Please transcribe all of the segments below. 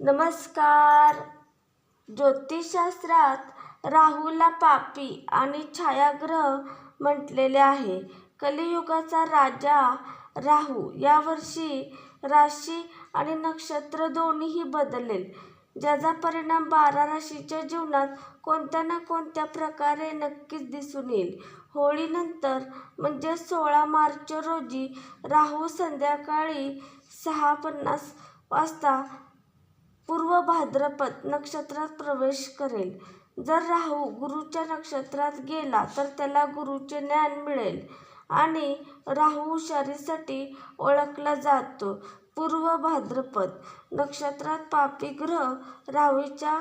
नमस्कार. ज्योतिषशास्त्रात राहूला पापी आणि छायाग्रह म्हटलेले आहे. कलियुगाचा राजा राहू यावर्षी राशी आणि नक्षत्र दोन्हीही बदलेल. ज्याचा परिणाम बारा राशीच्या जीवनात कोणत्या ना कोणत्या प्रकारे नक्कीच दिसून येईल. होळीनंतर म्हणजे सोळा मार्च रोजी राहू संध्याकाळी सहा पन्नास वाजता पूर्व भाद्रपद नक्षत्रात प्रवेश करेल. जर राहू गुरुच्या नक्षत्रात गेला तर त्याला गुरुचे ज्ञान मिळेल आणि राहू हुशारीसाठी ओळखला जातो. पूर्व भाद्रपद नक्षत्रात पापी ग्रह राहूच्या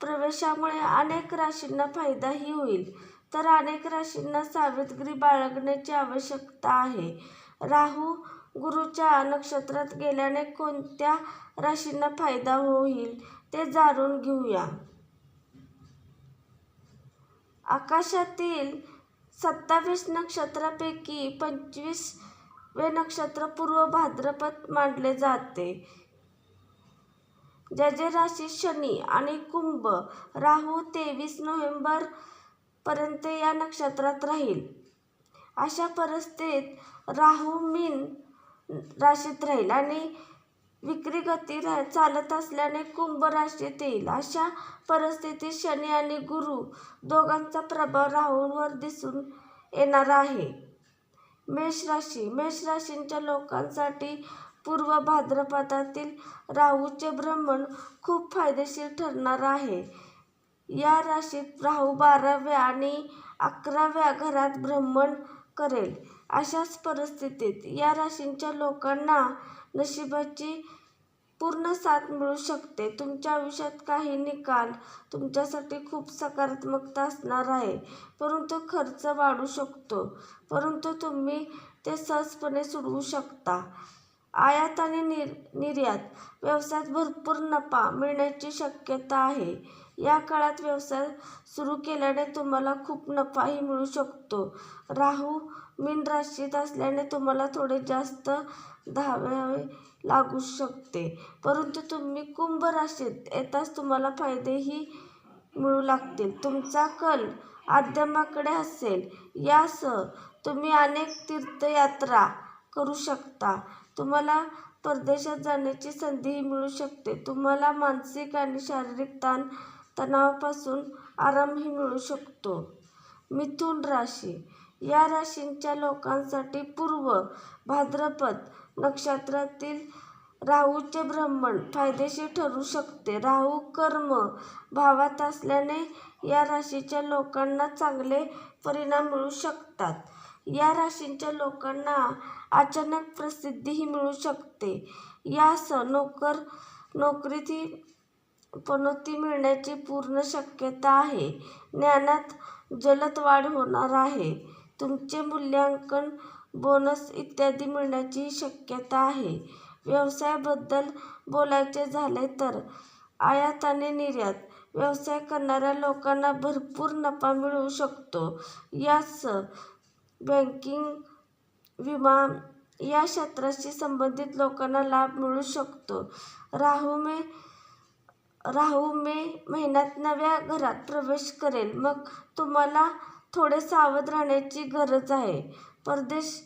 प्रवेशामुळे अनेक राशींना फायदाही होईल. तर अनेक राशींना सावधगिरी बाळगण्याची आवश्यकता आहे. राहू गुरुच्या नक्षत्रात गेल्याने कोणत्या राशींना फायदा होईल ते जाणून घेऊया. आकाशातील सत्तावीस नक्षत्रापैकी पंचवीस वे नक्षत्र पूर्व भाद्रपद मानले जाते. ज्याचे राशी शनी आणि कुंभ राहू तेवीस नोव्हेंबर पर्यंत या नक्षत्रात राहील. अशा परिस्थितीत राहू मीन राशीत राहील आणि विक्री गती रा चालत असल्याने कुंभ राशीत येईल. अशा परिस्थितीत शनी आणि गुरु दोघांचा प्रभाव राहूवर दिसून येणार आहे. मेष राशी मेष राशींच्या लोकांसाठी पूर्व भाद्रपदातील राहूचे भ्रमण खूप फायदेशीर ठरणार आहे. या राशीत राहू बाराव्या आणि अकराव्या घरात भ्रमण करेल. अशाच परिस्थितीत या राशींच्या लोकांना नशिबाची पूर्ण साथ मिळू शकते. तुमच्या आयुष्यात काही निकाल तुमच्यासाठी खूप सकारात्मकता असणार आहे. परंतु खर्च वाढू शकतो. परंतु तुम्ही ते सहजपणे सोडवू शकता. आयात आणि निर निर्यात व्यवसायात भरपूर नफा मिळण्याची शक्यता आहे. या काळात व्यवसाय सुरू केल्याने तुम्हाला खूप नफाही मिळू शकतो. राहू मीन राशीत असल्याने तुम्हाला थोडे जास्त धावावे लागू शकते. परंतु तुम्ही कुंभ राशीत येताच तुम्हाला फायदेही मिळू लागतील. तुमचा कल आध्यात्माकडे असेल. यासह तुम्ही अनेक तीर्थयात्रा करू शकता. तुम्हाला परदेशात जाण्याची संधीही मिळू शकते. तुम्हाला मानसिक आणि शारीरिक ताण तणावापासून आरामही मिळू शकतो. मिथुन राशी. या राशींच्या लोकांसाठी पूर्व भाद्रपद नक्षत्रातील राहूचे भ्रमण फायदेशीर ठरू शकते. राहू कर्म भावात असल्याने या राशीच्या लोकांना चांगले परिणाम मिळू शकतात. या राशींच्या लोकांना अचानक प्रसिद्धीही मिळू शकते. यासह नोकर नोकरीतही पनोती मिळण्याची पूर्ण शक्यता आहे. ज्ञानात जलद वाढ होणार आहे. तुमचे मूल्यांकन बोनस इत्यादी मिळण्याची शक्यता आहे. व्यवसायाबद्दल बोलायचे झाले तर आयात आणि निर्यात. व्यवसाय करणाऱ्या लोकांना भरपूर नफा मिळू शकतो. याच बँकिंग विमा या क्षेत्राशी संबंधित लोकांना लाभ मिळू शकतो. राहू मे राहू मे महिन्यात नव्या घरात प्रवेश करेल. मग तुम्हाला थोडे सावध राहण्याची गरज आहे. परदेश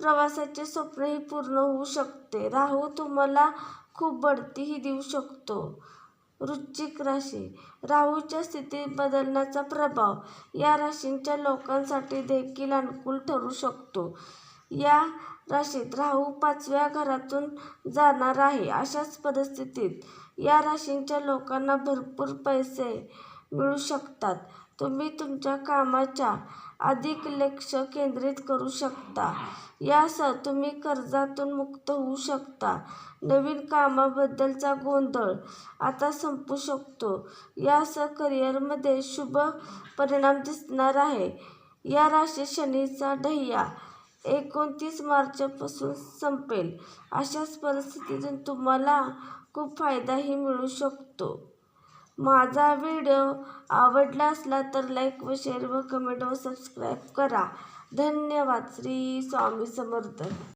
प्रवासाचे स्वप्नही पूर्ण होऊ शकते. राहू तुम्हाला खूप बढतीही देऊ शकतो. वृश्चिक राशी. राहूच्या स्थितीत बदलण्याचा प्रभाव. या राशींच्या लोकांसाठी देखील अनुकूल ठरू शकतो. या राशीत राहू पाचव्या घरातून जाणार आहे. अशाच परिस्थितीत या राशींच्या लोकांना भरपूर पैसे मिळू शकतात. तुम्ही तुमच्या कामाच्या अधिक लक्ष केंद्रित करू शकता. यासह तुम्ही कर्जातून मुक्त होऊ शकता. नवीन कामाबद्दलचा गोंधळ आता संपू शकतो. यासह करिअरमध्ये शुभ परिणाम दिसणार आहे. या राशीत शनीचा ढैया एकोणतीस मार्चपासून संपेल. अशाच परिस्थितीतून तुम्हाला खूप फायदाही मिळू शकतो. माझा व्हिडिओ आवडला असला तर लाईक व शेअर व कमेंट व सबस्क्राईब करा. धन्यवाद. श्री स्वामी समर्थ.